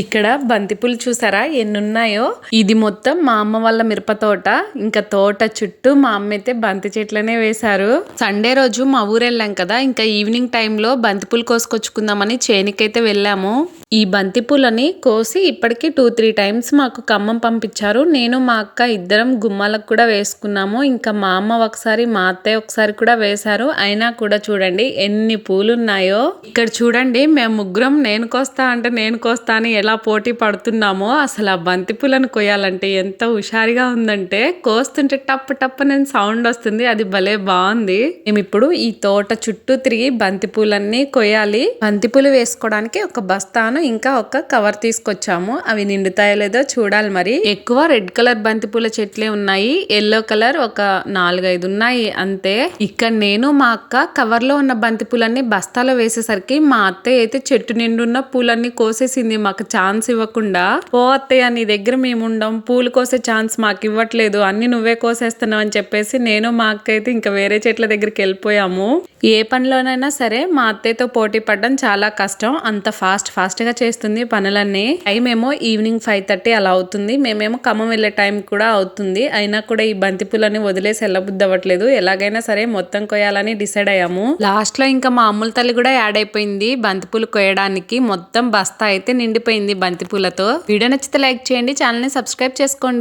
ఇక్కడ బంతిపూలు చూసారా? ఎన్ని ఉన్నాయో ఇది మొత్తం మా అమ్మ వాళ్ళ మిరప తోట. ఇంకా తోట చుట్టూ మా అమ్మ అయితే బంతి చెట్లనే వేశారు. సండే రోజు మా ఊరు వెళ్ళాం కదా. ఇంకా ఈవినింగ్ టైంలో బంతిపూలు కోసుకొచ్చుకుందామని చేనికైతే వెళ్ళాము. ఈ బంతిపూలని కోసి ఇప్పటికి టూ త్రీ టైమ్స్ మాకు ఖమ్మం పంపించారు. నేను మా అక్క ఇద్దరం గుమ్మాలకు కూడా వేసుకున్నాము. ఇంకా మా అమ్మ ఒకసారి మా అత్తయ్య ఒకసారి కూడా వేశారు. అయినా కూడా చూడండి ఎన్ని పూలు ఉన్నాయో ఇక్కడ చూడండి మేము ముగ్గురం నేను కోస్తా అంటే నేను కోస్తా అని ఎలా పోటీ పడుతున్నామో అసలు ఆ బంతిపూలను కొయ్యాలంటే ఎంత హుషారుగా ఉందంటే కోస్తుంటే టప్ టప్ నేను సౌండ్ వస్తుంది అది భలే బాగుంది. మేము ఇప్పుడు ఈ తోట చుట్టూ తిరిగి బంతిపూలన్నీ కొయ్యాలి. బంతిపూలు వేసుకోవడానికి ఒక బస్తాను ఇంకా ఒక కవర్ తీసుకొచ్చాము. అవి నిండుతాయో లేదో చూడాలి మరి. ఎక్కువ రెడ్ కలర్ బంతిపూల చెట్లే ఉన్నాయి. ఎల్లో కలర్ ఒక నాలుగైదు ఉన్నాయి అంతే. ఇక్కడ నేను మా అక్క కవర్లో ఉన్న బంతిపూలన్నీ బస్తాలో వేసేసరికి మా అత్తయ్య అయితే చెట్టు నిండున్న పూలన్నీ కోసేసింది మాకు ఛాన్స్ ఇవ్వకుండా ఓ అత్తయ్య నీ దగ్గర మేము ఉండం పూలు కోసే ఛాన్స్ మాకు ఇవ్వట్లేదు అన్ని నువ్వే కోసేస్తున్నావు అని చెప్పేసి నేను మా అక్క అయితే ఇంకా వేరే చెట్ల దగ్గరికి వెళ్ళిపోయాము. ఏ పనిలోనైనా సరే మా అత్తయ్యతో పోటీ పడడం చాలా కష్టం. అంత ఫాస్ట్ ఫాస్ట్గా చేస్తుంది పనులన్నీ. టైం ఏమో ఈవినింగ్ ఫైవ్ థర్టీ అలా అవుతుంది. మేమేమో ఖమ్మం వెళ్ళే టైం కూడా అవుతుంది. అయినా కూడా ఈ బంతి పూలని వదిలేసి వెళ్ళబుద్ధి అవ్వట్లేదు ఎలాగైనా సరే మొత్తం కొయ్యాలని డిసైడ్ అయ్యాము. లాస్ట్లో ఇంకా మా అమ్ముల తల్లి కూడా యాడ్ అయిపోయింది బంతిపూలు కొయ్యడానికి. మొత్తం బస్తా అయితే నిండిపోయింది. బంతి బంతిపూలతో. వీడియో నచ్చితే లైక్ చేయండి ఛానల్ని సబ్స్క్రైబ్ చేసుకోండి.